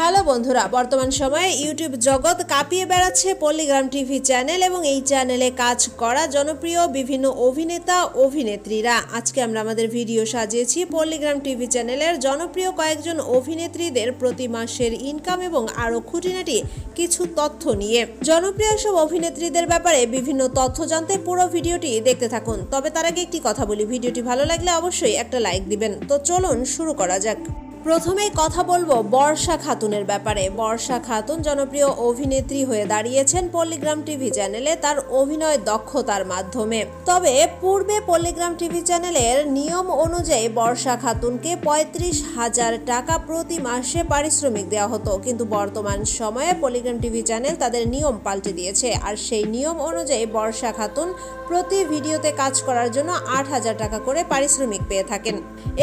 Hello বন্ধুরা, বর্তমান সময়ে ইউটিউব জগৎ কাঁপিয়ে বেড়াচ্ছে পল্লিগ্রাম টিভি চ্যানেল এবং এই চ্যানেলে কাজ করা জনপ্রিয় বিভিন্ন অভিনেতা, অভিনেত্রীরা। আজকে আমরা আমাদের ভিডিও সাজিয়েছি পল্লিগ্রাম টিভি চ্যানেলের জনপ্রিয় কয়েকজন অভিনেত্রীদের প্রতি মাসের ইনকাম এবং আরও খুঁটিনাটি কিছু তথ্য নিয়ে। জনপ্রিয় সব অভিনেত্রীদের ব্যাপারে বিভিন্ন তথ্য জানতে পুরো ভিডিওটি দেখতে থাকুন। তবে তার আগে একটি কথা বলি, ভিডিওটি ভালো লাগলে অবশ্যই একটা লাইক দিবেন। তো চলুন শুরু করা যাক। প্রথমেই কথা বলব বর্ষা খাতুনের ব্যাপারে। বর্ষা খাতুন জনপ্রিয় অভিনেত্রী হয়ে দাঁড়িয়েছেন পল্লিগ্রাম টিভি চ্যানেলে তার অভিনয় দক্ষতার মাধ্যমে। তবে পূর্বে পল্লিগ্রাম টিভি চ্যানেলের নিয়ম অনুযায়ী বর্ষা খাতুনকে পঁয়ত্রিশ হাজার টাকা প্রতি মাসে পারিশ্রমিক দেওয়া হতো। কিন্তু বর্তমান সময়ে পল্লিগ্রাম টিভি চ্যানেল তাদের নিয়ম পাল্টে দিয়েছে। আর সেই নিয়ম অনুযায়ী বর্ষা খাতুন প্রতি ভিডিওতে কাজ করার জন্য আট হাজার টাকা করে পারিশ্রমিক পেয়ে থাকেন।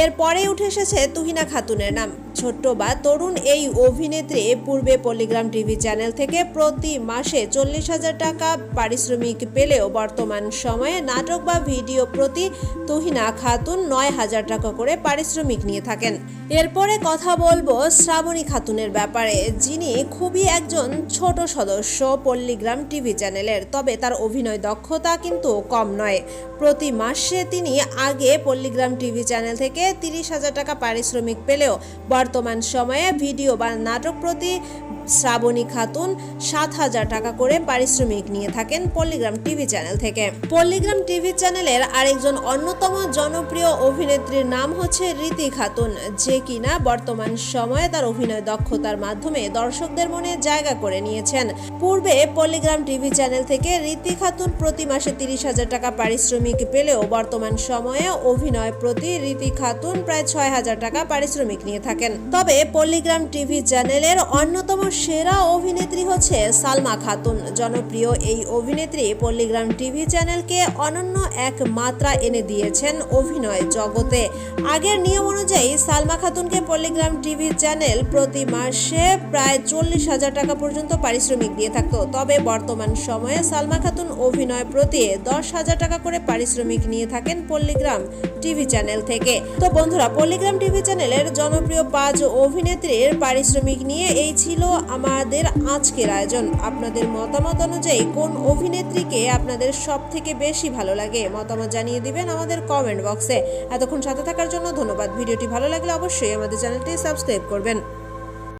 এরপরে উঠে এসেছে তুহিনা খাতুনের নাম ছোট্ট বা তরুণ এই অভিনেত্রী পূর্বে পল্লিগ্রাম টিভি চ্যানেল থেকে প্রতি মাসে চল্লিশ হাজার টাকা পারিশ্রমিক পেলেও বর্তমান সময়ে নাটক বা ভিডিও প্রতি তুহিনা খাতুন নয় হাজার টাকা করে পারিশ্রমিক নিয়ে থাকেন। এরপরে কথা বলব শ্রাবণী খাতুনের ব্যাপারে। যিনি খুবই একজন ছোট সদস্য পল্লিগ্রাম টিভি চ্যানেলের, তবে তার অভিনয় দক্ষতা কিন্তু কম নয়। প্রতি মাসে তিনি আগে পল্লিগ্রাম টিভি চ্যানেল থেকে তিরিশ হাজার টাকা পারিশ্রমিক পেলেও বর্তমান সময়ে ভিডিও বা নাটক প্রতি শ্রাবণী খাতুন সাত হাজার টাকা করে পারিশ্রমিক নিয়ে থাকেন পল্লিগ্রাম টিভি চ্যানেল থেকে। পল্লিগ্রাম টিভি চ্যানেলের আরেকজন অন্যতম জনপ্রিয় অভিনেত্রীর নাম হচ্ছে রীতি খাতুন। যে কিনা বর্তমান সময়ে তার অভিনয় দক্ষতার মাধ্যমে দর্শকদের মনে জায়গা করে নিয়েছেন। পূর্বে পল্লিগ্রাম টিভি চ্যানেল থেকে রীতি খাতুন প্রতি মাসে তিরিশ হাজার টাকা পারিশ্রমিক পেলেও বর্তমান সময়ে অভিনয় প্রতি রীতি খাতুন প্রায় ছয় হাজার টাকা পারিশ্রমিক নিয়ে থাকেন। তবে পল্লিগ্রাম টিভি চ্যানেলের অন্যতম সেরা অভিনেত্রী হচ্ছে সালমা খাতুন। জনপ্রিয় এই অভিনেত্রী পল্লিগ্রাম টিভি চ্যানেলকে অনন্য এক মাত্রা এনে দিয়েছেন অভিনয় জগতে। আগের নিয়ম অনুযায়ী সালমা খাতুনকে পল্লিগ্রাম টিভি চ্যানেল প্রতি মাসে প্রায় চল্লিশ হাজার টাকা পর্যন্ত পারিশ্রমিক দিয়ে থাকতো। তবে বর্তমান সময়ে সালমা খাতুন অভিনয় প্রতি দশ হাজার টাকা করে পারিশ্রমিক নিয়ে থাকেন পল্লিগ্রাম টিভি চ্যানেল থেকে। তো বন্ধুরা, পল্লিগ্রাম টিভি চ্যানেলের জনপ্রিয় পাঁচ অভিনেত্রীর পারিশ্রমিক নিয়ে এই ছিল আমাদের আজকের আয়োজন। আপনাদের মতামত অনুযায়ী কোন অভিনেত্রীকে আপনাদের সব থেকে বেশি ভালো লাগে? মতামত জানিয়ে দিবেন আমাদের কমেন্ট বক্সে এতক্ষণ সাথে থাকার জন্য ধন্যবাদ। ভিডিওটি ভালো লাগলে অবশ্যই আমাদের চ্যানেলটি সাবস্ক্রাইব করবেন।